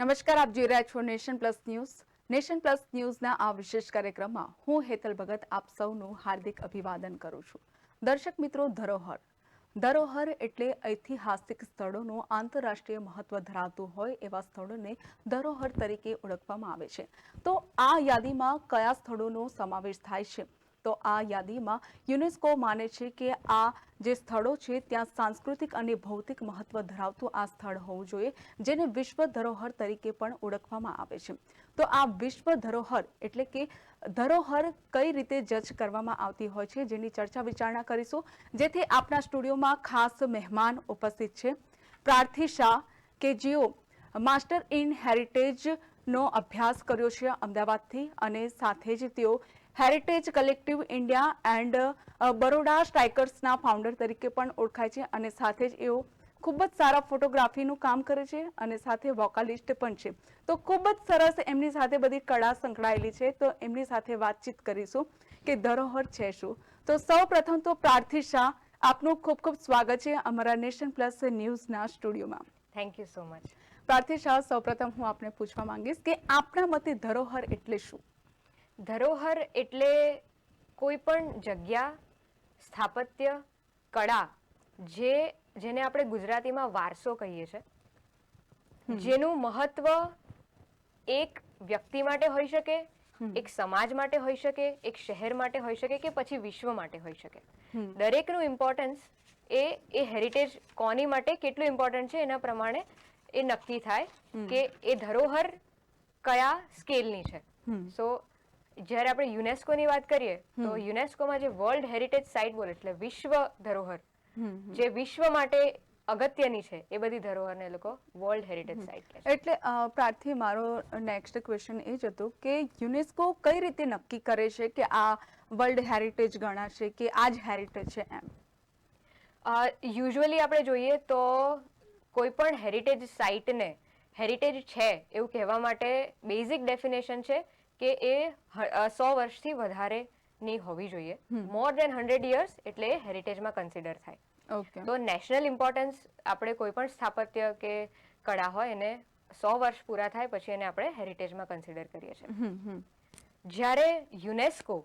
નમસ્કાર, આપ જોઈ રહ્યા છો nation plus news. Nation plus ન્યૂઝના આ વિશેષ કાર્યક્રમમાં હું હેતલ ભગત આપ સૌનું હાર્દિક અભિવાદન કરું છું. દર્શક મિત્રો, ધરોહર. ધરોહર એટલે ઐતિહાસિક સ્થળોનું આંતરરાષ્ટ્રીય મહત્વ ધરાવતું હોય એવા સ્થળોને ધરોહર તરીકે ઓળખવામાં આવે છે. તો આ યાદીમાં કયા સ્થળોનો સમાવેશ થાય છે? તો આ યાદીમાં યુનેસ્કો માને છે કે આ જે સ્થળો છે, ત્યાં સાંસ્કૃતિક અને ભૌતિક મહત્વ ધરાવતું આ સ્થળ હોવું જોઈએ, જેને વિશ્વ ધરોહર તરીકે પણ ઓળખવામાં આવે છે. તો આ વિશ્વ ધરોહર એટલે કે ધરોહર કઈ રીતે જજ કરવામાં આવતી હોય છે, જેની ચર્ચા વિચારણા કરીશું. જેથી આપણા સ્ટુડિયોમાં ખાસ મહેમાન ઉપસ્થિત છે. પ્રાર્થી શાહ કે જેઓ માસ્ટર ઇન હેરિટેજનો અભ્યાસ કર્યો છે અમદાવાદથી અને સાથે જ તેઓ heritage collective India and Baroda સ્ટ્રાઇકર્સના founder તરીકે પણ ઓળખાય છે અને સાથે જ એઓ ખૂબ જ સારા ફોટોગ્રાફીનું કામ કરે છે અને સાથે વોકાલિસ્ટ પણ છે. તો ખૂબ જ સરસ એમની સાથે બધી કળા સંકળાયેલી છે. તો એમની સાથે વાતચીત કરીશું કે ધરોહર છે શું. તો સૌ પ્રથમ તો પ્રાર્થી શાહ આપનું ખૂબ ખૂબ સ્વાગત છે અમારા નેશન પ્લસ ન્યૂઝના સ્ટુડિયોમાં. Thank you so much Prarthi Shah સૌપ્રથમ હું આપને પૂછવા માંગીશ કે આપના મતે ધરોહર એટલે શું? ધરોહર એટલે કોઈ પણ જગ્યા સ્થાપત્ય કળા જે જેને આપણે ગુજરાતીમાં વારસો કહીએ છીએ જેનું મહત્વ એક વ્યક્તિ માટે હોઈ શકે એક સમાજ માટે હોઈ શકે એક શહેર માટે હોઈ શકે કે પછી વિશ્વ માટે હોઈ શકે. દરેકનું ઇમ્પોર્ટન્સ એ એ હેરિટેજ કોની માટે કેટલું ઇમ્પોર્ટન્ટ છે એના પ્રમાણે એ નક્કી થાય કે એ ધરોહર કયા સ્કેલની છે. સો જ્યારે આપણે યુનેસ્કોની વાત કરીએ તો યુનેસ્કોમાં જે વર્લ્ડ હેરિટેજ સાઇટ બોલે એટલે વિશ્વ ધરોહર. જે વિશ્વ માટે અગત્યની છે એ બધી ધરોહરને લોકો વર્લ્ડ હેરિટેજ સાઇટ એટલે પ્રાર્થી મારો નેક્સ્ટ ક્વેશ્ચન એ જ હતો કે યુનેસ્કો કઈ રીતે નક્કી કરે છે કે આ વર્લ્ડ હેરિટેજ ગણાશે કે આ જ હેરિટેજ છે એમ? યુઝ્યુઅલી આપણે જોઈએ તો કોઈ પણ હેરિટેજ સાઇટને હેરિટેજ છે એવું કહેવા માટે બેઝિક ડેફિનેશન છે કે એ સો વર્ષથી વધારેની હોવી જોઈએ. મોર દેન હંડ્રેડ યર્સ એટલે એ હેરિટેજમાં કન્સિડર થાય. ઓકે તો નેશનલ ઇમ્પોર્ટન્સ આપણે કોઈ પણ સ્થાપત્ય કે કળા હોય એને સો વર્ષ પૂરા થાય પછી એને આપણે હેરિટેજમાં કન્સિડર કરીએ છીએ. જ્યારે યુનેસ્કો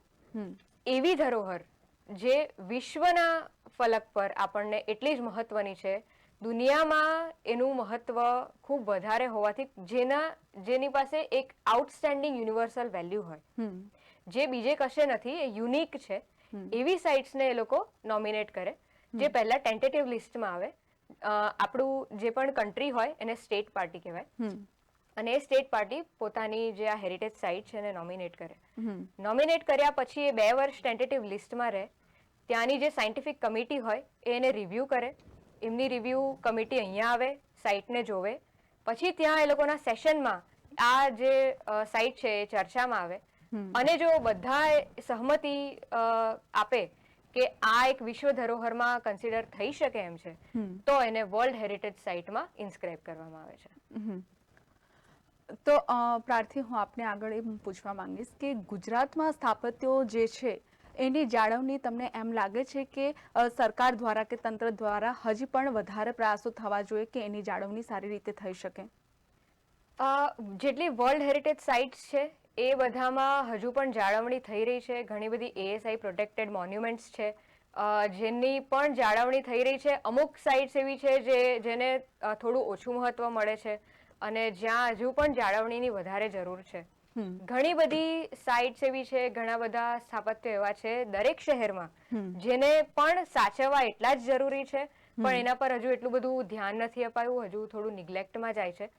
એવી ધરોહર જે વિશ્વના ફલક પર આપણને એટલી જ મહત્વની છે દુનિયામાં એનું મહત્વ ખૂબ વધારે હોવાથી જેના જેની પાસે એક આઉટસ્ટેન્ડિંગ યુનિવર્સલ વેલ્યુ હોય. જે બીજે કશે નથી એ યુનિક છે. એવી સાઇટ્સને એ લોકો નોમિનેટ કરે. જે પહેલા ટેન્ટેટિવ લિસ્ટમાં આવે. આપણું જે પણ કન્ટ્રી હોય એને સ્ટેટ પાર્ટી કહેવાય. અને એ સ્ટેટ પાર્ટી પોતાની જે આ હેરિટેજ સાઇટ છે એને નોમિનેટ કરે. હમ. નોમિનેટ કર્યા પછી એ બે વર્ષ ટેન્ટેટિવ લિસ્ટમાં રહે. ત્યાંની જે સાયન્ટિફિક કમિટી હોય એ એને રિવ્યૂ કરે. એમની રિવ્યૂ કમિટી અહીંયા આવે સાઇટને જોવે. પછી ત્યાં એ લોકોના સેશનમાં આ જે સાઇટ છે એ ચર્ચામાં આવે. અને જો બધા સહમતિ આપે કે આ એક વિશ્વ ધરોહરમાં કન્સિડર થઈ શકે એમ છે તો એને વર્લ્ડ હેરિટેજ સાઇટમાં ઇન્સ્ક્રાઇબ કરવામાં આવે છે. તો પ્રાર્થી હું આપને આગળ એમ પૂછવા માંગીશ કે ગુજરાતમાં સ્થાપત્યો જે છે એની જાળવણી તમને એમ લાગે છે કે સરકાર દ્વારા કે તંત્ર દ્વારા હજી પણ વધારે પ્રયાસો થવા જોઈએ કે એની જાળવણી સારી રીતે થઈ શકે? જેટલી વર્લ્ડ હેરિટેજ સાઇટ્સ છે, એ બધામાં હજુ પણ જાળવણી થઈ રહી છે. ઘણી બધી એએસઆઈ પ્રોટેક્ટેડ મોન્યુમેન્ટ્સ છે. જેની પણ જાળવણી થઈ રહી છે. અમુક સાઇટ્સ એવી છે જે, જેને થોડું ઓછું મહત્ત્વ મળે છે અને જ્યાં હજુ પણ જાળવણીની વધારે જરૂર છે. ઘણી બધી સાઇટ્સ એવી છે ઘણા બધા સ્થાપત્ય એવા છે દરેક શહેરમાં જેને પણ સાચવવા એટલા જ જરૂરી છે. પણ એના પર હજુ એટલું બધું ધ્યાન નથી અપાયું હજુ થોડું નિગ્લેક્ટમાં જાય છે.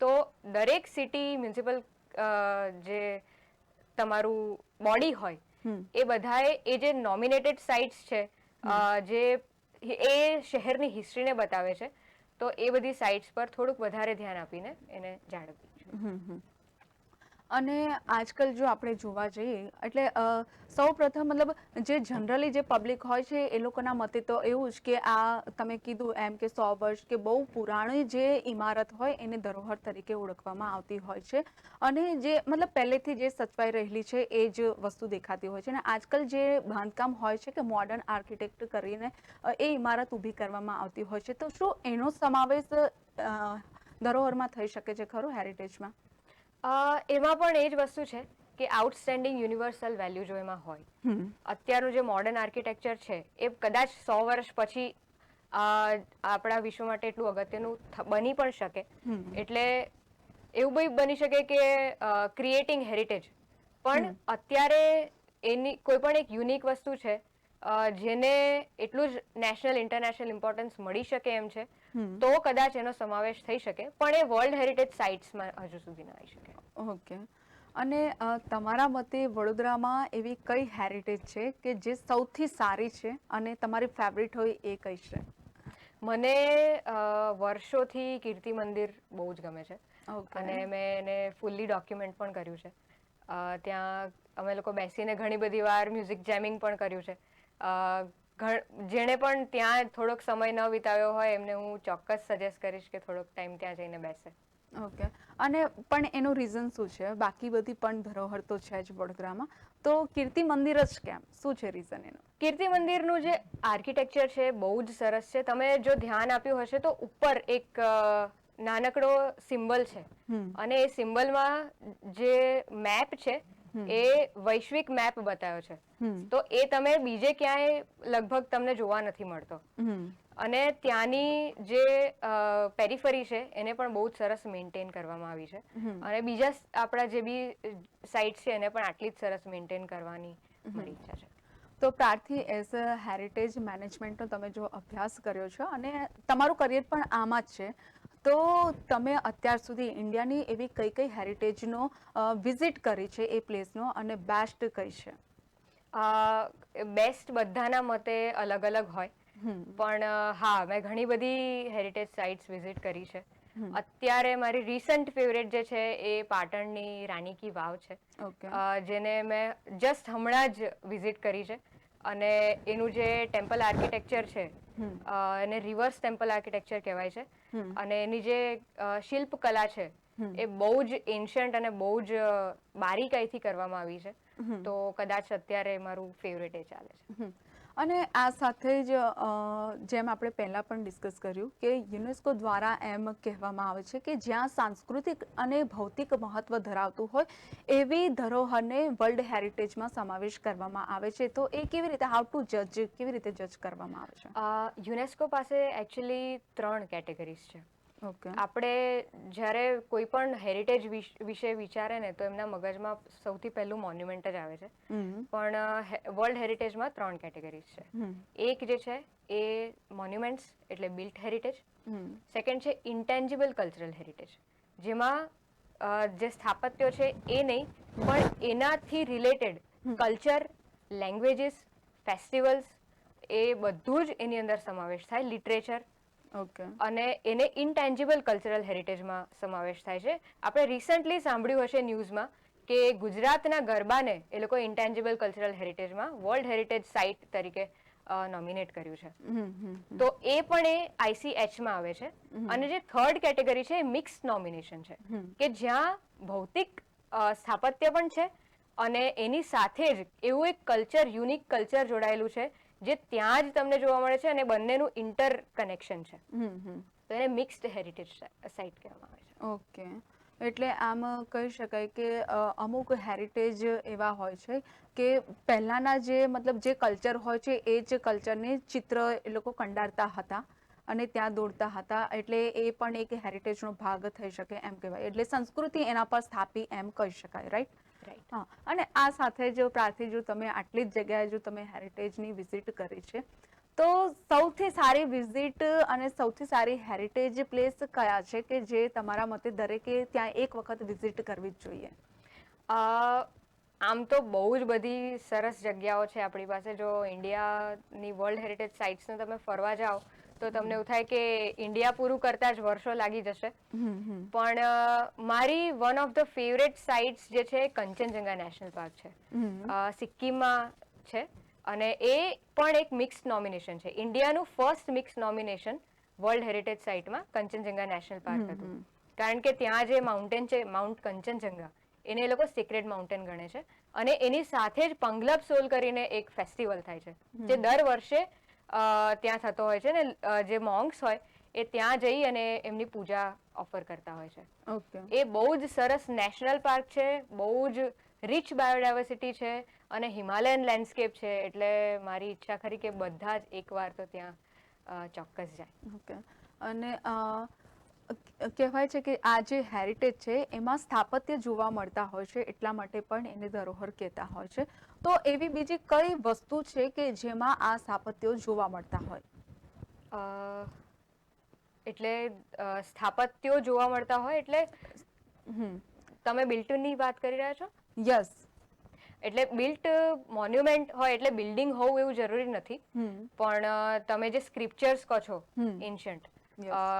તો દરેક સિટી મ્યુનિસિપલ જે તમારું બોડી હોય એ બધાએ એ જે નોમિનેટેડ સાઇટ્સ છે જે એ શહેરની હિસ્ટ્રીને બતાવે છે તો એ બધી સાઇટ્સ પર થોડુંક વધારે ધ્યાન આપીને એને જાળવવી અને આજકાલ જો આપણે જોવા જઈએ, એટલે સૌ પ્રથમ મતલબ જે જનરલી જે પબ્લિક હોય છે, એ લોકોના મતે તો એવું જ કે આ તમે કીધું એમ કે સો વર્ષ કે બહુ પુરાણી જે ઇમારત હોય એને ધરોહર તરીકે ઓળખવામાં આવતી હોય છે. અને જે મતલબ પહેલેથી જે સચવાઈ રહેલી છે, એ જ વસ્તુ દેખાતી હોય છે. અને આજકાલ જે બાંધકામ હોય છે કે મોડર્ન આર્કિટેક્ટ કરીને એ ઇમારત ઊભી કરવામાં આવતી હોય છે. તો શું એનો સમાવેશ ધરોહરમાં થઈ શકે છે ખરું હેરિટેજમાં એમાં પણ એ જ વસ્તુ છે કે આઉટસ્ટેન્ડિંગ યુનિવર્સલ વેલ્યુ જો એમાં હોય અત્યારનું જે મોડર્ન આર્કિટેક્ચર છે એ કદાચ સો વર્ષ પછી આપણા વિશ્વ માટે એટલું અગત્યનું બની પણ શકે. એટલે એવું બી બની શકે કે ક્રિએટિંગ હેરિટેજ પણ અત્યારે એની કોઈ પણ એક યુનિક વસ્તુ છે જેને એટલું જ નેશનલ ઇન્ટરનેશનલ ઇમ્પોર્ટન્સ મળી શકે એમ છે. તો કદાચ એનો સમાવેશ થઈ શકે પણ એ વર્લ્ડ હેરિટેજ સાઇટ્સમાં હજુ સુધી ન આવી શકે. ઓકે. અને તમારા મતે વડોદરામાં એવી કઈ હેરિટેજ છે કે જે સૌથી સારી છે અને તમારી ફેવરિટ હોય એ કઈ છે? મને વર્ષોથી કીર્તિ મંદિર બહુ જ ગમે છે. અને મેં એને ફૂલ્લી ડોક્યુમેન્ટ પણ કર્યું છે. ત્યાં અમે લોકો બેસીને ઘણી બધી વાર મ્યુઝિક જેમિંગ પણ કર્યું છે. જેણે પણ ત્યાં થોડોક સમય ન વિતાવ્યો હોય એમને હું ચોક્કસ સજેસ્ટ કરીશ કે થોડોક ટાઈમ ત્યાં જઈને બેસે. ઓકે અને પણ એનું રીઝન શું છે? બાકી બધી પણ ધરોહર તો છે જ વડોદરામાં. તો કીર્તિ મંદિર જ કેમ? શું છે રીઝન એનું? કીર્તિ મંદિરનું જે આર્કિટેક્ચર છે બહુ જ સરસ છે. તમે જો ધ્યાન આપ્યું હશે તો ઉપર એક નાનકડો સિમ્બલ છે. અને એ સિમ્બલમાં જે મેપ છે એ વૈશ્વિક મેપ બતાવ્યો છે. તો એ તમે બીજે ક્યાંય લગભગ તમને જોવા નથી મળતો. અને ત્યાંની જે પેરીફરી છે એને પણ બહુ જ સરસ મેન્ટેન કરવામાં આવી છે. અને બીજા આપણા જે બી સાઇટ છે એને પણ આટલી જ સરસ મેન્ટેન કરવાની મારી ઈચ્છા છે. તો પ્રાર્થી એઝ અ હેરિટેજ મેનેજમેન્ટનો તમે જો અભ્યાસ કર્યો છો અને તમારું કરિયર પણ આમાં જ છે. તો તમે અત્યાર સુધી ઇન્ડિયાની એવી કઈ કઈ હેરિટેજનો વિઝિટ કરી છે એ પ્લેસનો અને બેસ્ટ કઈ છે? બેસ્ટ બધાના મતે અલગ અલગ હોય. પણ હા મેં ઘણી બધી હેરિટેજ સાઇટ્સ વિઝિટ કરી છે. અત્યારે મારી રિસન્ટ ફેવરેટ જે છે એ પાટણની રાની કી વાવ છે. જેને મેં જસ્ટ હમણાં જ વિઝિટ કરી છે. અને એનું જે ટેમ્પલ આર્કિટેક્ચર છે એને રિવર્સ ટેમ્પલ આર્કિટેક્ચર કહેવાય છે. અને એની જે શિલ્પ કલા છે એ બહુ જ એન્શન્ટ અને બહુ જ બારીકાઈથી કરવામાં આવી છે. તો કદાચ અત્યારે મારું ફેવરેટ એ ચાલે છે. અને આ સાથે જ જેમ આપણે પહેલાં પણ ડિસ્કસ કર્યું કે યુનેસ્કો દ્વારા એમ કહેવામાં આવે છે કે જ્યાં સાંસ્કૃતિક અને ભૌતિક મહત્વ ધરાવતું હોય, એવી ધરોહરને વર્લ્ડ હેરિટેજમાં સમાવેશ કરવામાં આવે છે. તો એ કેવી રીતે હાઉ ટુ જજ કેવી રીતે જજ કરવામાં આવે છે? યુનેસ્કો પાસે એકચ્યુઅલી ત્રણ કેટેગરીઝ છે. આપણે જ્યારે કોઈ પણ હેરિટેજ વિશે વિચારે ને તો એમના મગજમાં સૌથી પહેલું મોન્યુમેન્ટ જ આવે છે. પણ વર્લ્ડ હેરિટેજમાં ત્રણ કેટેગરીઝ છે. એક જે છે એ મોન્યુમેન્ટ્સ એટલે બિલ્ટ હેરિટેજ સેકન્ડ છે ઇન્ટેન્જિબલ કલ્ચરલ હેરિટેજ જેમાં જે સ્થાપત્યો છે એ નહીં પણ એનાથી રિલેટેડ કલ્ચર લેંગ્વેજીસ ફેસ્ટિવલ્સ એ બધું જ એની અંદર સમાવેશ થાય. Literature okay. અને એને ઇન્ટેન્જિબલ કલ્ચરલ હેરિટેજમાં સમાવેશ થાય છે. આપણે રિસન્ટલી સાંભળ્યું હશે ન્યૂઝમાં કે ગુજરાતના ગરબાને એ લોકો ઇન્ટેન્જિબલ કલ્ચરલ હેરિટેજમાં વર્લ્ડ હેરિટેજ સાઇટ તરીકે નોમિનેટ કર્યું છે. તો એ પણ એ આઈસીએચમાં આવે છે. અને જે થર્ડ કેટેગરી છે એ મિક્સ નોમિનેશન છે. કે જ્યાં ભૌતિક સ્થાપત્ય પણ છે અને એની સાથે જ એવું એક કલ્ચર યુનિક કલ્ચર જોડાયેલું છે જે ત્યાં જ તમને જોવા મળે છે અને બંનેનું ઇન્ટર કનેક્શન છે. તો એને મિક્સ્ડ હેરિટેજ સાઇટ કહેવામાં આવે છે. ઓકે. એટલે આમ કહી શકાય કે અમુક હેરિટેજ એવા હોય છે કે પહેલાંના જે મતલબ જે કલ્ચર હોય છે એ જ કલ્ચરને ચિત્ર એ લોકો કંડારતા હતા અને ત્યાં દોડતા હતા. એટલે એ પણ એક હેરિટેજનો ભાગ થઈ શકે એમ કહેવાય. એટલે સંસ્કૃતિ એના પર સ્થાપી એમ કહી શકાય રાઈટ રાઈટ હા અને આ સાથે જો પ્રાર્થી જો તમે આટલી જ જગ્યાએ જો તમે હેરિટેજની વિઝિટ કરી છે તો સૌથી સારી વિઝિટ અને સૌથી સારી હેરિટેજ પ્લેસ કયા છે કે જે તમારા મતે દરેકે ત્યાં એક વખત વિઝિટ કરવી જ જોઈએ? આમ તો બહુ જ બધી સરસ જગ્યાઓ છે આપણી પાસે. જો ઇન્ડિયાની વર્લ્ડ હેરિટેજ સાઇટ્સને તમે ફરવા જાઓ તો તમને એવું થાય કે ઇન્ડિયા પૂરું કરતા જ વર્ષો લાગી જશે. પણ મારી one of the favourite sites જે છે કંચનજંગા નેશનલ પાર્ક છે. સિક્કિમમાં છે અને એ પણ એક મિક્સ નોમિનેશન છે. ઇન્ડિયાનું first mix nomination world heritage સાઇટમાં Kanchenjunga national park હતું. કારણ કે ત્યાં જે માઉન્ટેન છે માઉન્ટ કંચનજંગા એને એ લોકો સિક્રેટ માઉન્ટેન ગણે છે. અને એની સાથે જ પંગલબ સોલ કરીને એક ફેસ્ટિવલ થાય છે. જે દર વર્ષે ત્યાં થતો હોય છે ને જે મોંગ્સ હોય એ ત્યાં જઈ અને એમની પૂજા ઓફર કરતા હોય છે. ઓકે. એ બહુ જ સરસ નેશનલ પાર્ક છે બહુ જ રિચ બાયોડાયવર્સિટી છે અને હિમાલયન લેન્ડસ્કેપ છે એટલે મારી ઈચ્છા ખરી કે બધા જ એકવાર તો ત્યાં ચોક્કસ જાય. ઓકે. અને કહેવાય છે કે આ જે હેરિટેજ છે એમાં સ્થાપત્ય જોવા મળતા હોય છે એટલા માટે પણ એને ધરોહર કહેતા હોય છે. તો એવી બીજી કઈ વસ્તુ છે કે જેમાં આ સ્થાપત્યો જોવા મળતા હોય? અ, એટલે સ્થાપત્યો જોવા મળતા હોય એટલે તમે બિલ્ટની વાત કરી રહ્યા છો? યસ. એટલે બિલ્ટ મોન્યુમેન્ટ હોય એટલે બિલ્ડિંગ હોવું એવું જરૂરી નથી. પણ તમે જે સ્ક્રિપ્ચર્સ કહો છો. એન્શન્ટ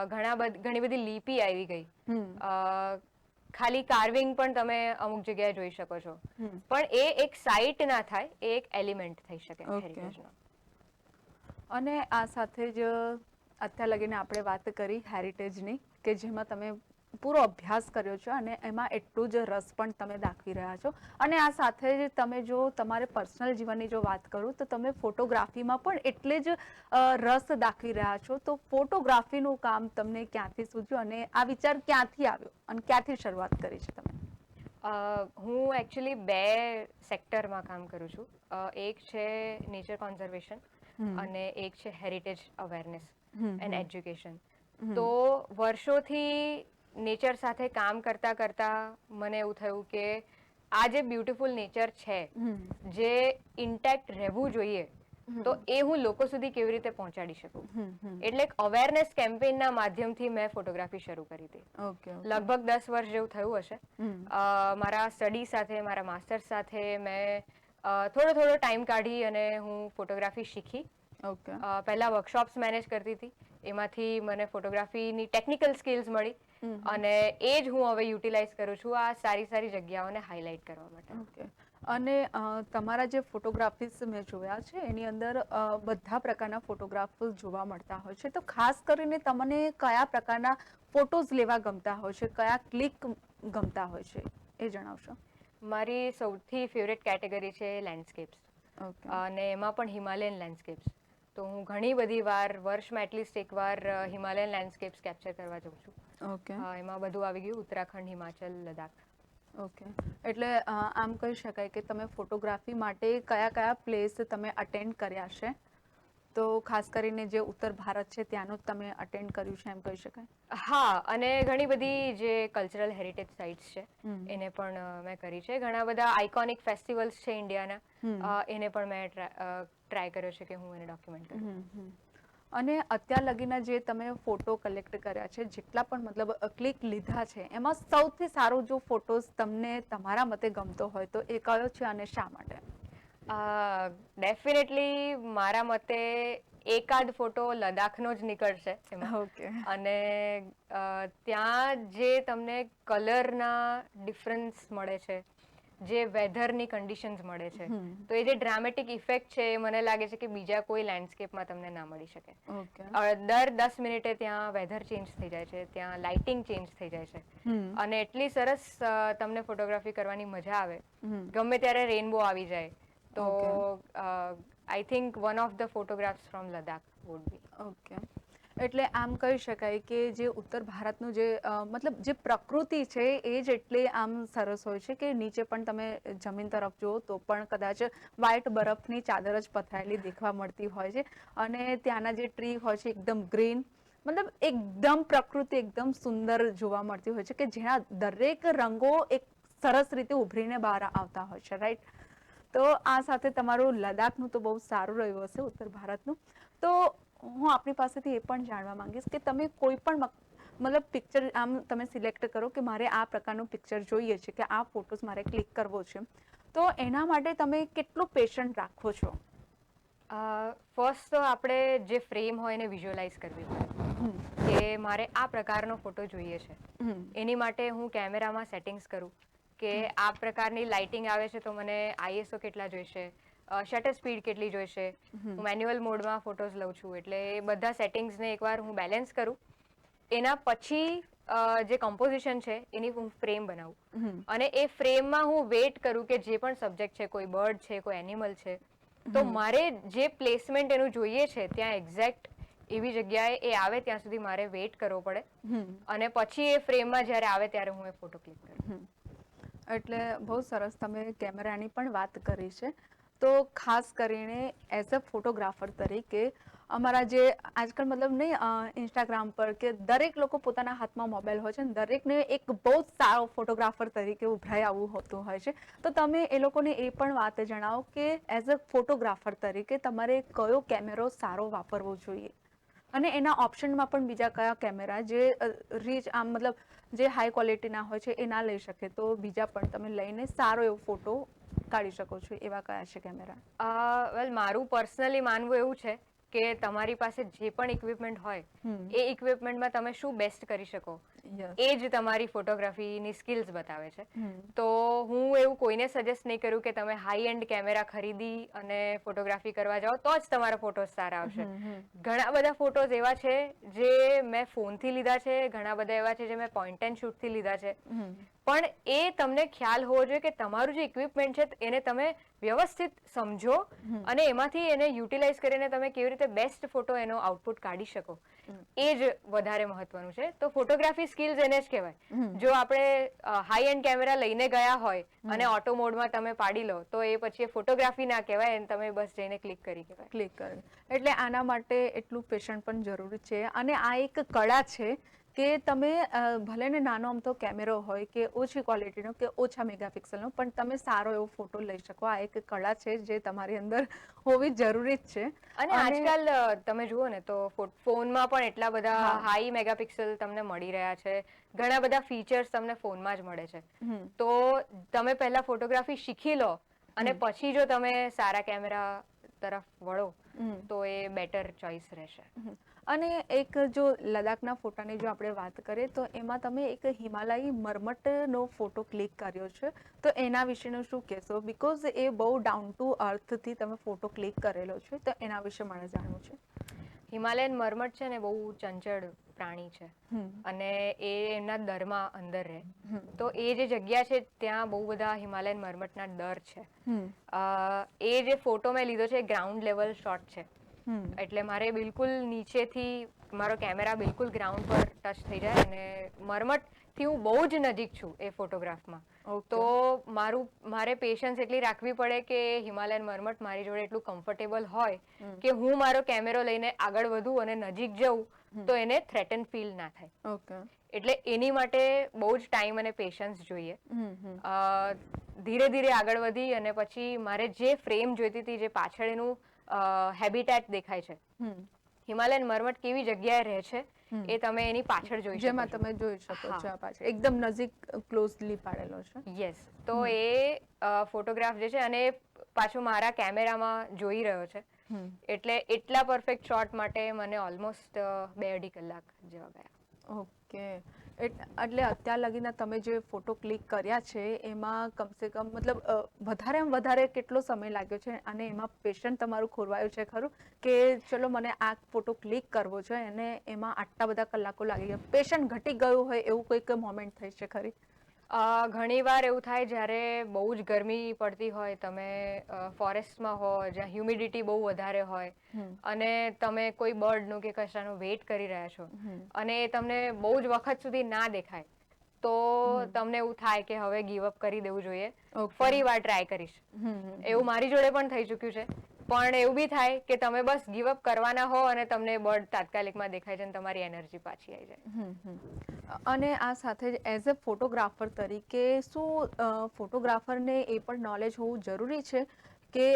ઘણા બધ- ઘણી બધી લિપિ આવી ગઈ. ખાલી કાર્વિંગ પણ તમે અમુક જગ્યાએ જોઈ શકો છો. પણ એ એક સાઇટ ના થાય એ એક એલિમેન્ટ થઈ શકે. હેરિટેજનો અને આ સાથે જ અત્યાર લગીને આપણે વાત કરી હેરિટેજની કે જેમાં તમે પૂરો અભ્યાસ કર્યો છે અને એમાં એટલું જ રસ પણ તમે દાખવી રહ્યા છો. અને આ સાથે જ તમે જો તમારે પર્સનલ જીવનની જો વાત કરું તો તમે ફોટોગ્રાફીમાં પણ એટલે જ રસ દાખવી રહ્યા છો. તો ફોટોગ્રાફીનું કામ તમને ક્યાંથી સૂચ્યું અને આ વિચાર ક્યાંથી આવ્યો અને ક્યાંથી શરૂઆત કરી છે તમે? હું એકચ્યુઅલી બે સેક્ટરમાં કામ કરું છું. એક છે નેચર કોન્ઝર્વેશન અને એક છે હેરિટેજ અવેરનેસ એન્ડ એજ્યુકેશન તો વર્ષોથી નેચર સાથે કામ કરતા કરતા મને એવું થયું કે આ જે બ્યુટીફુલ નેચર છે જે ઇન્ટેક્ટ રહેવું જોઈએ તો એ હું લોકો સુધી કેવી રીતે પહોંચાડી શકું. એટલે એક અવેરનેસ કેમ્પેઇનના માધ્યમથી મેં ફોટોગ્રાફી શરૂ કરી હતી. લગભગ દસ વર્ષ જેવું થયું હશે. મારા સ્ટડી સાથે મારા માસ્ટર્સ સાથે મેં થોડો થોડો ટાઈમ કાઢી અને હું ફોટોગ્રાફી શીખી. ઓકે. પહેલા વર્કશોપ્સ મેનેજ કરતી હતી. એમાંથી મને ફોટોગ્રાફીની ટેકનિકલ સ્કિલ્સ મળી. અને એ જ હું હવે યુટિલાઇઝ કરું છું આ સારી સારી જગ્યાઓને હાઇલાઇટ કરવા માટે. ઓકે. અને તમારા જે ફોટોગ્રાફીસ મેં જોયા છે એની અંદર બધા પ્રકારના ફોટોગ્રાફ જોવા મળતા હોય છે. તો ખાસ કરીને તમને કયા પ્રકારના ફોટોઝ લેવા ગમતા હોય છે કયા ક્લિક ગમતા હોય છે એ જણાવશો? મારી સૌથી ફેવરેટ કેટેગરી છે લેન્ડસ્કેપ્સ અને એમાં પણ હિમાલયન લેન્ડસ્કેપ્સ તો હું ઘણી બધી વાર વર્ષમાં એટલીસ્ટ એકવાર હિમાલયન લેન્ડસ્કેપ્સ કેપ્ચર કરવા જાઉં છું. ઓકે. એમાં બધું આવી ગયું ઉત્તરાખંડ હિમાચલ લદ્દાખ. ઓકે. એટલે આમ કહી શકાય કે તમે ફોટોગ્રાફી માટે કયા કયા પ્લેસ તમે અટેન્ડ કર્યા છે? તો ખાસ કરીને જે ઉત્તર ભારત છે ત્યાંનું જ તમે અટેન્ડ કર્યું છે એમ કહી શકાય. હા અને ઘણી બધી જે કલ્ચરલ હેરિટેજ સાઇટ્સ છે એને પણ મેં કરી છે. ઘણા બધા આઇકોનિક ફેસ્ટિવલ્સ છે ઇન્ડિયાના. એને પણ મેં ટ્રાય કર્યો છે કે હું એને ડોક્યુમેન્ટ કરું. અને અત્યાર લગીના જે તમે ફોટો કલેક્ટ કર્યા છે જેટલા પણ મતલબ ક્લિક લીધા છે એમાં સૌથી સારો જો ફોટોઝ તમને તમારા મતે ગમતો હોય તો એ કયો છે અને શા માટે? ડેફિનેટલી મારા મતે એકાદ ફોટો લદ્દાખનો જ નીકળશે એમાં. ઓકે અને ત્યાં જે તમને કલરના ડિફરન્સ મળે છે જે વેધરની કન્ડિશન્સ મળે છે. તો એ જે ડ્રામેટિક ઇફેક્ટ છે એ મને લાગે છે કે બીજા કોઈ લેન્ડસ્કેપમાં તમને ના મળી શકે. દર દસ મિનિટે ત્યાં વેધર ચેન્જ થઈ જાય છે ત્યાં લાઇટિંગ ચેન્જ થઈ જાય છે. અને એટલી સરસ તમને ફોટોગ્રાફી કરવાની મજા આવે. ગમે ત્યારે રેનબો આવી જાય તો I think one of the photographs from Ladakh would be okay એટલે આમ કહી શકાય કે જે ઉત્તર ભારતનું જે મતલબ જે પ્રકૃતિ છે એ જ એટલી આમ સરસ હોય છે કે નીચે પણ તમે જમીન તરફ જુઓ તો પણ કદાચ વ્હાઇટ બરફની ચાદર જ પથરાયેલી દેખવા મળતી હોય છે. અને ત્યાંના જે ટ્રી હોય છે એકદમ ગ્રીન, મતલબ એકદમ પ્રકૃતિ એકદમ સુંદર જોવા મળતી હોય છે કે જેના દરેક રંગો એક સરસ રીતે ઉભરીને બહાર આવતા હોય છે રાઈટ તો આ સાથે તમારું લદ્દાખનું તો બહુ સારું રહ્યું હશે ઉત્તર ભારતનું. તો હું આપણી પાસેથી એ પણ જાણવા માંગીશ કે તમે કોઈ પણ મતલબ પિક્ચર આમ તમે સિલેક્ટ કરો કે મારે આ પ્રકારનું પિક્ચર જોઈએ છે કે આ ફોટોસ મારે ક્લિક કરવો છે તો એના માટે તમે કેટલું પેશન્ટ રાખો છો? ફર્સ્ટ તો આપણે જે ફ્રેમ હોય એને વિઝ્યુઅલાઇઝ કરવી પડે. કે મારે આ પ્રકારનો ફોટો જોઈએ છે. એની માટે હું કેમેરામાં સેટિંગ્સ કરું કે આ પ્રકારની લાઇટિંગ આવે છે તો મને આઈએસઓ કેટલા જોઈશે? શટર સ્પીડ કેટલી જોઈશે. હું મેન્યુઅલ મોડમાં ફોટોઝ લઉં છું. એટલે એ બધા સેટિંગ્સને એકવાર હું બેલેન્સ કરું. એના પછી જે કમ્પોઝિશન છે એની હું ફ્રેમ બનાવું. અને એ ફ્રેમમાં હું વેટ કરું કે જે પણ સબ્જેક્ટ છે કોઈ બર્ડ છે કોઈ એનિમલ છે તો મારે જે પ્લેસમેન્ટ એનું જોઈએ છે ત્યાં એક્ઝેક્ટ એવી જગ્યાએ એ આવે ત્યાં સુધી મારે વેઇટ કરવો પડે. અને પછી એ ફ્રેમમાં જ્યારે આવે ત્યારે હું એ ફોટો ક્લિક કરું. એટલે બહુ સરસ તમે કેમેરાની પણ વાત કરી છે. તો ખાસ કરીને એઝ અ ફોટોગ્રાફર તરીકે અમારા જે આજકાલ મતલબ નહીં ઇન્સ્ટાગ્રામ પર કે દરેક લોકો પોતાના હાથમાં મોબાઈલ હોય છે અને દરેકને એક બહુ જ સારો ફોટોગ્રાફર તરીકે ઉભરાઈ આવવું હોતું હોય છે. તો તમે એ લોકોને એ પણ વાત જણાવો કે એઝ અ ફોટોગ્રાફર તરીકે તમારે કયો કેમેરો સારો વાપરવો જોઈએ? અને એના ઓપ્શનમાં પણ બીજા કયા કેમેરા જે રીચ આમ મતલબ જે હાઈ ક્વોલિટીના હોય છે, એ ના લઈ શકે. તો બીજા પણ તમે લઈને સારો એવો ફોટો કાઢી શકો છો, એવા કયા છે કેમેરા વેલ મારું પર્સનલી માનવું એવું છે કે તમારી પાસે જે પણ ઇક્વિપમેન્ટ હોય એ ઇક્વિપમેન્ટમાં તમે શું બેસ્ટ કરી શકો. એ જ તમારી ફોટોગ્રાફીની સ્કિલ્સ બતાવે છે તો હું એવું કોઈને સજેસ્ટ નહીં કરું કે તમે હાઈ એન્ડ કેમેરા ખરીદી અને ફોટોગ્રાફી કરવા જાઓ તો જ તમારા ફોટોઝ સારા આવશે. ઘણા બધા ફોટોઝ એવા છે જે મેં ફોનથી લીધા છે ઘણા બધા એવા છે જે મેં પોઈન્ટ એન્ડ શૂટથી લીધા છે. પણ એ તમને ખ્યાલ હોવો જોઈએ કે તમારું જે ઇક્વિપમેન્ટ છે એને તમે વ્યવસ્થિત સમજો અને એમાંથી એને યુટિલાઇઝ કરીને તમે કેવી રીતે બેસ્ટ ફોટો એનો આઉટપુટ કાઢી શકો. એ જ વધારે મહત્વનું છે. તો ફોટોગ્રાફી સ્કિલ્સ એને જ કહેવાય. જો આપણે હાઈ એન્ડ કેમેરા લઈને ગયા હોય અને ઓટો મોડમાં તમે પાડી લો તો એ પછી ફોટોગ્રાફી ના કહેવાય એને તમે બસ જઈને ક્લિક કરી કહેવાય. ક્લિક કરે. એટલે આના માટે એટલું પેશન્ટ પણ જરૂરી છે. અને આ એક કળા છે કે તમે ભલે ને નાનો આમ તો કેમેરો હોય કે ઓછી ક્વોલિટીનો કે ઓછા મેગાપિક્સલનો પણ તમે સારો એવો ફોટો લઈ શકો. આ એક કળા છે જે તમારી અંદર હોવી જરૂરી જ છે. અને આજકાલ તમે જુઓ ને તો ફોનમાં પણ એટલા બધા હાઈ મેગાપિક્સલ તમને મળી રહ્યા છે. ઘણા બધા ફીચર્સ તમને ફોનમાં જ મળે છે. તો તમે પહેલા ફોટોગ્રાફી શીખી લો અને પછી જો તમે સારા કેમેરા તરફ વળો. તો એ બેટર ચોઇસ રહેશે. અને એક જો લદ્દાખના ફોટાની જો આપણે વાત કરીએ તો એમાં તમે એક હિમાલયી મરમટનો ફોટો ક્લિક કર્યો છે. તો એના વિશેનું શું કહેશો? બિકોઝ એ બહુ ડાઉન ટુ અર્થથી તમે ફોટો ક્લિક કરેલો છે તો એના વિશે મને જાણવું છે. હિમાલયન મરમટ છે ને બહુ ચંચળ પ્રાણી છે. અને એ એમના દરમાં અંદર રહે. તો એ જે જગ્યા છે ત્યાં બહુ બધા હિમાલયન મરમટના દર છે. એ જે ફોટો મેં લીધો છે ગ્રાઉન્ડ લેવલ શોટ છે. એટલે મારે બિલકુલ નીચેથી મારો કેમેરા બિલકુલ ગ્રાઉન્ડ પર ટચ થઈ જાય અને મરમટથી હું બહુ જ નજીક છું એ ફોટોગ્રાફમાં તો મારું મારે પેશન્સ એટલી રાખવી પડે કે હિમાલયન મરમટ મારી જોડે એટલું કમ્ફર્ટેબલ હોય કે હું મારો કેમેરો લઈને આગળ વધું અને નજીક જઉં તો એને થ્રેટન ફીલ ના થાય. ઓકે એટલે એની માટે બહુ જ ટાઈમ અને પેશન્સ જોઈએ. ધીરે ધીરે આગળ વધી અને પછી મારે જે ફ્રેમ જોઈતી હતી જે પાછળ એનું હેબિટેટ દેખાય છે. હિમાલયન મરમટ કેવી જગ્યાએ રહે છે એ તમે એની પાછળ જોઈ જેમાં તમે જોઈ શકો છો આ પાછળ. એકદમ નજીક ક્લોઝલી પાડેલો છે. યસ તો એ ફોટોગ્રાફ જે છે અને પાછો મારા કેમેરામાં જોઈ રહ્યો છે. એટલે એટલા પરફેક્ટ શોટ માટે મને ઓલમોસ્ટ બે અઢી કલાક જેવા ગયા. ઓકે. એટ- એટલે અત્યાર લગીના તમે જે ફોટો ક્લિક કર્યા છે એમાં કમસે કમ મતલબ વધારે વધારે કેટલો સમય લાગ્યો છે અને એમાં પેશન્ટ તમારું ખોરવાયું છે ખરું? કે ચલો મને આ ફોટો ક્લિક કરવો છે અને એમાં આટલા બધા કલાકો લાગી ગયા. પેશન્ટ ઘટી ગયું હોય એવું કોઈક મોમેન્ટ થઈ છે ખરી? ઘણીવાર એવું થાય જ્યારે બહુ જ ગરમી પડતી હોય તમે ફોરેસ્ટમાં હો જ્યાં હ્યુમિડિટી બહુ વધારે હોય અને તમે કોઈ બર્ડનું કે કશાનું વેઇટ કરી રહ્યા છો અને એ તમને બહુ જ વખત સુધી ના દેખાય તો તમને એવું થાય કે હવે ગીવ અપ કરી દેવું જોઈએ. ફરી વાર ટ્રાય કરીશ. એવું મારી જોડે પણ થઈ ચૂક્યું છે. પણ એવું બી થાય કે તમે બસ ગીવ અપ કરવાના હો અને તમને બર્ડ તાત્કાલિકમાં દેખાય છે અને તમારી એનર્જી પાછી આવી જાય. અને આ સાથે જ એઝ અ ફોટોગ્રાફર તરીકે શું ફોટોગ્રાફરને એ પણ નોલેજ હોવું જરૂરી છે કે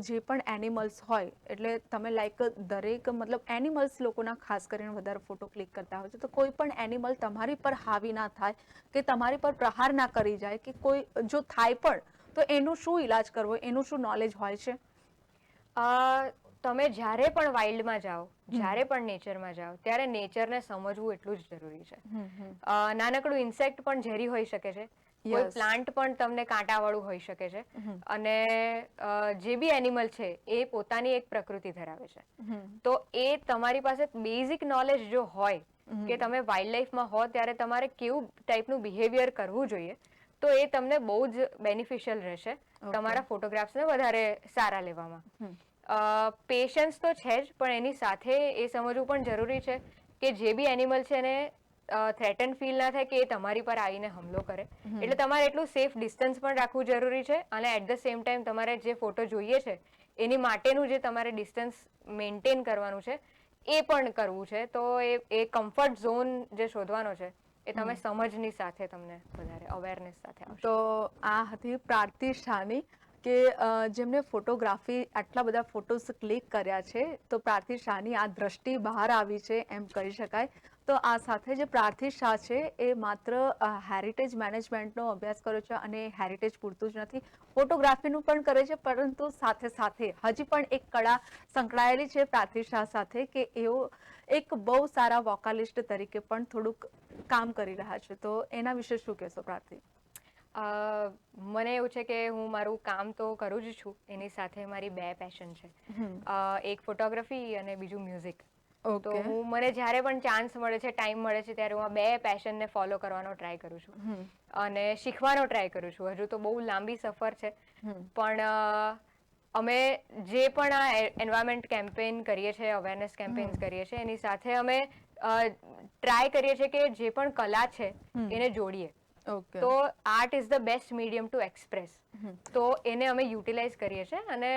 જે પણ એનિમલ્સ હોય, એટલે તમે લાઈક દરેક, મતલબ એનિમલ્સ લોકોના ખાસ કરીને વધારે ફોટો ક્લિક કરતા હોય છે, તો કોઈ પણ એનિમલ તમારી પર હાવી ના થાય કે તમારી પર પ્રહાર ના કરી જાય કે કોઈ, જો થાય પણ, તો એનું શું ઈલાજ કરવો, એનું શું નોલેજ હોય છે? તમે જ્યારે પણ વાઇલ્ડમાં જાઓ જ્યારે પણ નેચરમાં જાઓ ત્યારે નેચરને સમજવું એટલું જ જરૂરી છે. નાનકડું ઇન્સેક્ટ પણ ઝેરી હોઈ શકે છે. કોઈ પ્લાન્ટ પણ તમને કાંટાવાળું હોઈ શકે છે. અને જે બી એનિમલ છે એ પોતાની એક પ્રકૃતિ ધરાવે છે. તો એ તમારી પાસે બેઝિક નોલેજ જો હોય કે તમે વાઇલ્ડ લાઈફમાં હો ત્યારે તમારે કેવું ટાઈપનું બિહેવિયર કરવું જોઈએ તો એ તમને બહુ જ બેનિફિશિયલ રહેશે. તમારા ફોટોગ્રાફ્સને વધારે સારા લેવામાં. પેશન્સ તો છે જ પણ એની સાથે એ સમજવું પણ જરૂરી છે કે જે બી એનિમલ છે એને થ્રેટન ફીલ ના થાય કે એ તમારી પર આવીને હુમલો કરે. એટલે તમારે એટલું સેફ ડિસ્ટન્સ પણ રાખવું જરૂરી છે અને એટ ધ સેમ ટાઈમ તમારે જે ફોટો જોઈએ છે એની માટેનું જે તમારે ડિસ્ટન્સ મેન્ટેન કરવાનું છે એ પણ કરવું છે. તો એ એ કમ્ફર્ટ ઝોન જે શોધવાનો છે એ તમે સમજની સાથે તમને વધારે અવેરનેસ સાથે તો આ હતી પ્રાર્થી શાની કે જેમને ફોટોગ્રાફી આટલા બધા ફોટોસ ક્લિક કર્યા છે, તો પ્રાર્થી શાહની આ દ્રષ્ટિ બહાર આવી છે એમ કહી શકાય. તો આ સાથે જે પ્રાર્થી શાહ છે, એ માત્ર હેરિટેજ મેનેજમેન્ટનો અભ્યાસ કર્યો છે અને હેરિટેજ પૂરતું જ નથી. ફોટોગ્રાફીનું પણ કરે છે, પરંતુ સાથે સાથે હજી પણ એક કળા સંકળાયેલી છે પ્રાર્થી શાહ સાથે કે એઓ એક બહુ સારા વોકાલિસ્ટ તરીકે પણ થોડુંક કામ કરી રહ્યા છે. તો એના વિશે શું કહેશો પ્રાર્થી? મને એવું છે કે હું મારું કામ તો કરું જ છું. એની સાથે મારી બે પેશન છે. એક ફોટોગ્રાફી અને બીજું મ્યુઝિક તો હું મને જ્યારે પણ ચાન્સ મળે છે ટાઈમ મળે છે ત્યારે હું આ બે પેશનને ફોલો કરવાનો ટ્રાય કરું છું. અને શીખવાનો ટ્રાય કરું છું. હજુ તો બહુ લાંબી સફર છે. પણ અમે જે પણ આ એન્વાયરમેન્ટ કેમ્પેન કરીએ છીએ અવેરનેસ કેમ્પેન્સ કરીએ છીએ એની સાથે અમે ટ્રાય કરીએ છીએ કે જે પણ કલા છે એને જોડીએ. તો art is the best medium to express. તો એને અમે યુટિલાઇઝ કરીએ છીએ અને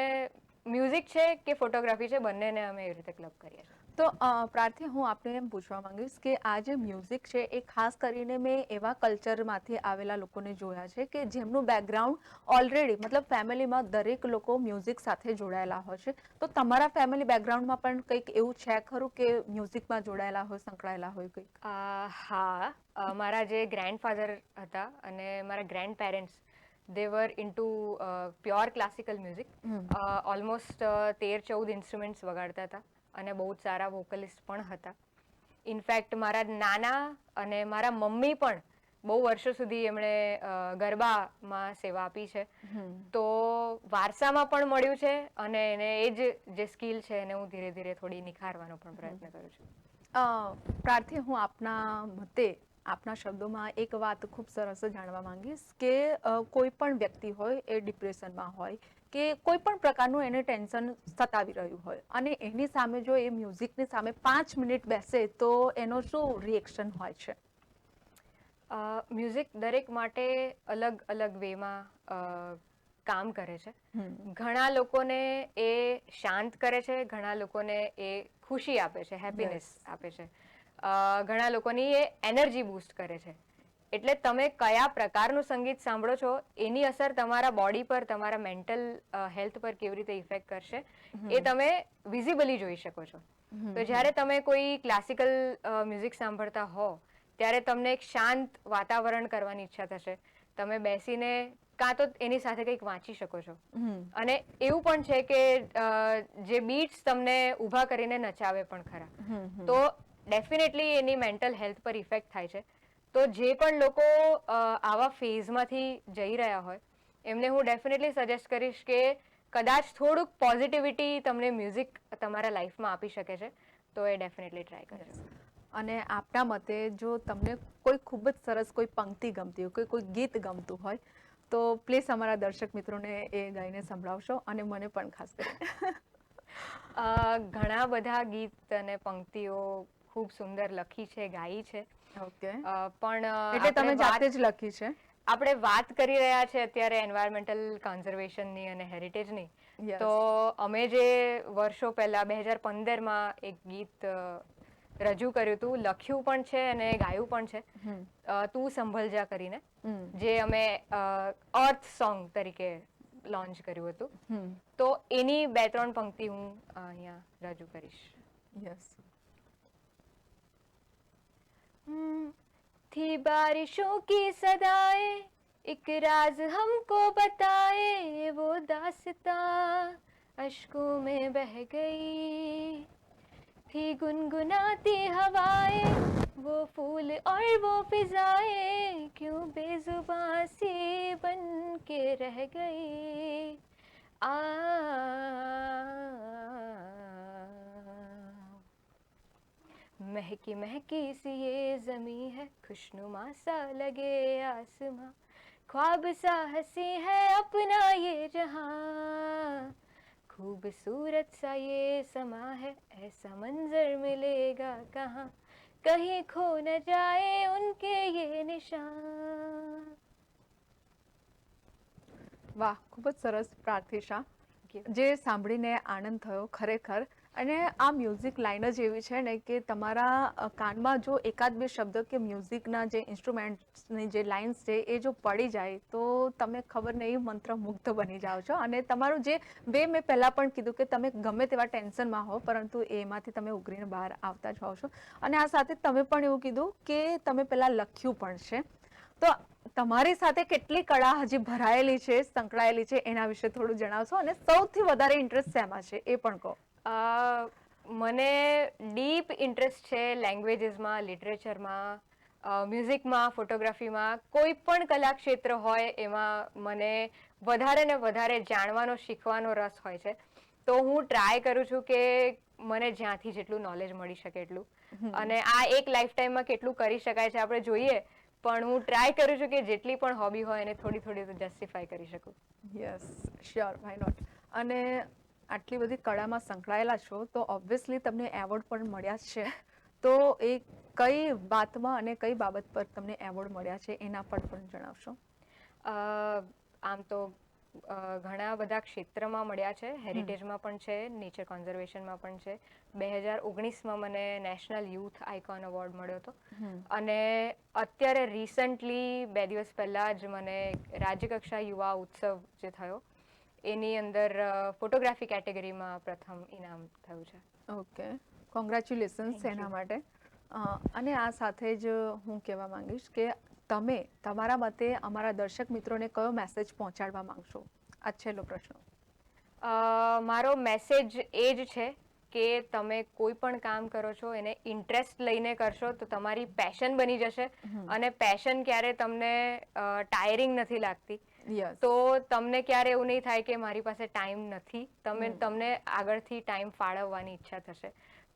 મ્યુઝિક છે કે ફોટોગ્રાફી છે બંનેને અમે એવી રીતે ક્લબ કરીએ છીએ. તો પ્રાર્થી હું આપને એમ પૂછવા માંગીશ કે આ જે મ્યુઝિક છે એ ખાસ કરીને મેં એવા કલ્ચરમાંથી આવેલા લોકોને જોયા છે કે જેમનું બેકગ્રાઉન્ડ ઓલરેડી મતલબ ફેમિલીમાં દરેક લોકો મ્યુઝિક સાથે જોડાયેલા હોય છે. તો તમારા ફેમિલી બેકગ્રાઉન્ડમાં પણ કંઈક એવું છે ખરું કે મ્યુઝિકમાં જોડાયેલા હોય સંકળાયેલા હોય કંઈક? હા. મારા જે ગ્રેન્ડફાધર હતા અને મારા grandparents were into pure classical music hmm. Almost તેર ચૌદ ઇન્સ્ટ્રુમેન્ટ્સ વગાડતા હતા. અને બહુ જ સારા વોકલિસ્ટ પણ હતા. ઇનફેક્ટ મારા નાના અને મારા મમ્મી પણ બહુ વર્ષો સુધી એમણે ગરબામાં સેવા આપી છે. તો વારસામાં પણ મળ્યું છે અને એને એ જ જે સ્કિલ છે એને હું ધીરે ધીરે થોડી નિખારવાનો પણ પ્રયત્ન કરું છું. પ્રાર્થી હું આપના મતે આપના શબ્દોમાં એક વાત ખૂબ સરસ જાણવા માંગીશ કે કોઈ પણ વ્યક્તિ હોય એ ડિપ્રેશનમાં હોય કે કોઈ પણ પ્રકારનું એને ટેન્શન સતાવી રહ્યું હોય. અને એની સામે જો એ મ્યુઝિકની સામે પાંચ મિનિટ બેસે તો એનો શું રિએક્શન હોય છે? મ્યુઝિક દરેક માટે અલગ અલગ વેમાં કામ કરે છે. ઘણા લોકોને એ શાંત કરે છે ઘણા લોકોને એ ખુશી આપે છે હેપીનેસ આપે છે. ઘણા લોકોની એ એનર્જી બૂસ્ટ કરે છે. એટલે તમે કયા પ્રકારનું સંગીત સાંભળો છો? એની અસર તમારા બોડી પર તમારા મેન્ટલ હેલ્થ પર કેવી રીતે ઇફેક્ટ કરશે? એ તમે વિઝિબલી જોઈ શકો છો. તો જ્યારે તમે કોઈ ક્લાસિકલ મ્યુઝિક સાંભળતા હો ત્યારે તમને એક શાંત વાતાવરણ કરવાની ઈચ્છા થશે. તમે બેસીને કાં તો એની સાથે કંઈક વાંચી શકો છો. અને એવું પણ છે કે જે બીટ્સ તમને ઊભા કરીને નચાવે પણ ખરા. તો ડેફિનેટલી એની મેન્ટલ હેલ્થ પર ઇફેક્ટ થાય છે. તો જે પણ લોકો આવા ફેઝમાંથી જઈ રહ્યા હોય એમને હું ડેફિનેટલી સજેસ્ટ કરીશ કે કદાચ થોડુંક પોઝિટિવિટી તમને મ્યુઝિક તમારા લાઈફમાં આપી શકે છે તો એ ડેફિનેટલી ટ્રાય કરજો. અને આપના મતે જો તમને કોઈ ખૂબ જ સરસ કોઈ પંક્તિ ગમતી હોય કોઈ કોઈ ગીત ગમતું હોય તો પ્લીઝ અમારા દર્શક મિત્રોને એ ગાઈને સંભળાવશો અને મને પણ ખાસ કરીને. ઘણા બધા ગીત અને પંક્તિઓ ખૂબ સુંદર લખી છે ગાઈ છે. ઓકે. પણ એટલે તમે જાતે જ લખી છે? આપણે વાત કરી રહ્યા છે અત્યારે એન્વાયરમેન્ટલ કન્ઝર્વેશનની અને હેરિટેજની તો અમે જે વર્ષો પહેલા બે હજાર પંદરમાં એક ગીત રજૂ કર્યું હતું લખ્યું પણ છે અને ગાયું પણ છે. તું સંભળજા કરીને. જે અમે અર્થ સોંગ તરીકે લોન્ચ કર્યું હતું. તો એની બે ત્રણ પંક્તિ હું અહીંયા રજૂ કરીશ. Yes. थी बारिशों की सदाए, एक राज हमको बताए वो दासता अश्कों में बह गई। थी गुनगुनाती हवाएँ, वो फूल और वो फिजाएँ, क्यों बेजुबां सी बन के रह गई? आ महकी महकी सी ये जमी है खुशनुमा सा लगे आसमां ख्वाब सा हसी है अपना ये जहां खूबसूरत सा ये समा है ऐसा मंजर मिलेगा कहाँ कहीं खो न जाए उनके ये निशान વાહ ખૂબ જ સરસ પ્રાર્થિશા Thank you. જે સાંભળીને આનંદ થયો ખરેખર અને આ મ્યુઝિક લાઈન જ એવી છે ને કે તમારા કાનમાં જો એકાદ બે શબ્દ કે મ્યુઝિકના જે ઇન્સ્ટ્રુમેન્ટ્સની જે લાઇન્સ છે, એ જો પડી જાય, તો તમે ખબર નહીં મંત્રમુગ્ધ બની જાઓ છો. અને તમારું જે, બે મેં પહેલાં પણ કીધું કે તમે ગમે તેવા ટેન્શનમાં હો, પરંતુ એમાંથી તમે ઉઘરીને બહાર આવતા જ હોવ છો. અને આ સાથે તમે પણ એવું કીધું કે તમે પહેલાં લખ્યું પણ છે. તો તમારી સાથે કેટલી કળા હજી ભરાયેલી છે, સંકળાયેલી છે, એના વિશે થોડું જણાવશો? અને સૌથી વધારે ઇન્ટરેસ્ટ શેમાં છે, એ પણ કહો. મને ડીપ ઇન્ટરેસ્ટ છે લેંગ્વેજીસમાં લિટરેચરમાં મ્યુઝિકમાં ફોટોગ્રાફીમાં. કોઈ પણ કલા ક્ષેત્ર હોય એમાં મને વધારે ને વધારે જાણવાનો શીખવાનો રસ હોય છે. તો હું ટ્રાય કરું છું કે મને જ્યાંથી જેટલું નોલેજ મળી શકે એટલું. અને આ એક લાઈફ ટાઈમમાં કેટલું કરી શકાય છે આપણે જોઈએ. પણ હું ટ્રાય કરું છું કે જેટલી પણ હોબી હોય એને થોડી થોડી જસ્ટિફાય કરી શકું. યસ શ્યોર વાય નોટ અને આટલી બધી કળામાં સંકળાયેલા છો તો ઓબ્વિયસલી તમને એવોર્ડ પણ મળ્યા છે. તો એ કઈ વાતમાં અને કઈ બાબત પર તમને એવોર્ડ મળ્યા છે એના પર પણ જણાવશો. આમ તો ઘણા બધા ક્ષેત્રમાં મળ્યા છે હેરિટેજમાં પણ છે નેચર કોન્ઝર્વેશનમાં પણ છે. બે હજાર ઓગણીસમાં મને નેશનલ યુથ આઇકોન એવોર્ડ મળ્યો હતો. અને અત્યારે રિસન્ટલી બે દિવસ પહેલાં જ મને રાજ્યકક્ષા યુવા ઉત્સવ જે થયો એની અંદર ફોટોગ્રાફી કેટેગરીમાં પ્રથમ ઇનામ થયું છે. ઓકે. કોંગ્રેચ્યુલેશન્સ એના માટે. અને આ સાથે જ હું કહેવા માંગીશ કે તમે તમારા મતે અમારા દર્શક મિત્રોને કયો મેસેજ પહોંચાડવા માંગશો? આ છેલ્લો પ્રશ્ન. મારો મેસેજ એ જ છે કે તમે કોઈ પણ કામ કરો છો એને ઇન્ટરેસ્ટ લઈને કરશો તો તમારી પેશન બની જશે અને પેશન ક્યારે તમને ટાયરિંગ નથી લાગતી. તો તમને ક્યારે એવું નહીં થાય કે મારી પાસે ટાઈમ નથી? તમે તમને આગળથી ટાઈમ ફાળવવાની ઈચ્છા થશે.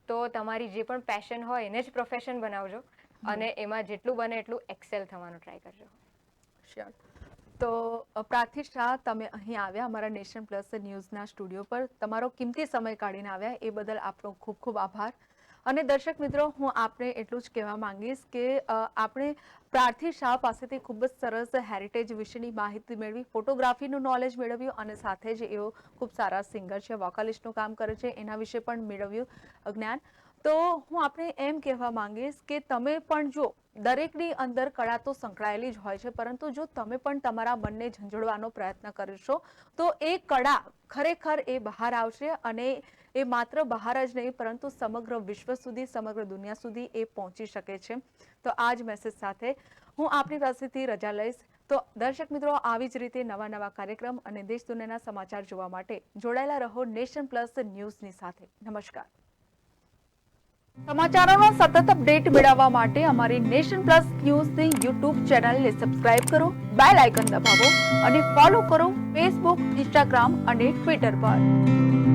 તો તમારી જે પણ પેશન હોય એને જ પ્રોફેશન બનાવજો અને એમાં જેટલું બને એટલું એક્સેલ થવાનો ટ્રાય કરજો. શ્યોર તો પ્રાર્થી શાહ તમે અહીં આવ્યા અમારા નેશન પ્લસ ન્યૂઝના સ્ટુડિયો પર. તમારો કિંમતી સમય કાઢીને આવ્યા. એ બદલ આપનો ખૂબ ખૂબ આભાર. અને દર્શક મિત્રો, હું આપને એટલું જ કહેવા માંગીશ કે આપણે પ્રાર્થી શાહ પાસેથી ખૂબ જ સરસ હેરિટેજ વિશેની માહિતી મેળવી, ફોટોગ્રાફીનું નોલેજ મેળવ્યું અને સાથે જ એઓ ખૂબ સારા સિંગર છે વોકાલિસ્ટનું કામ કરે છે, એના વિશે પણ મેળવ્યું જ્ઞાન. તો હું આપણે એમ કહેવા માંગીશ કે, તમે પણ જો દરેકની અંદર કળા તો સંકળાયેલી જ હોય છે, પરંતુ જો તમે પણ તમારા મનને ઝંઝોળવાનો પ્રયત્ન કરશો, તો એ કળા ખરેખર એ બહાર આવશે અને એ માત્ર બહાર જ નહીં, પરંતુ સમગ્ર વિશ્વ સુધી, સમગ્ર દુનિયા સુધી એ પહોંચી શકે છે. તો આ જ મેસેજ સાથે હું આપની પાસેથી રજા લઈશ. તો દર્શક મિત્રો, આવી જ રીતે નવા નવા કાર્યક્રમ અને દેશ દુનિયાના સમાચાર જોવા માટે જોડાયેલા રહો નેશન પ્લસ ન્યૂઝની સાથે. નમસ્કાર. સમાચારોનો સતત અપડેટ મેળવવા માટે અમારી નેશન પ્લસ ન્યૂઝની યુટ્યુબ ચેનલને સબસ્ક્રાઇબ કરો, બેલ આઇકન દબાવો અને ફોલો કરો ફેસબુક ઇન્સ્ટાગ્રામ અને ટ્વિટર પર.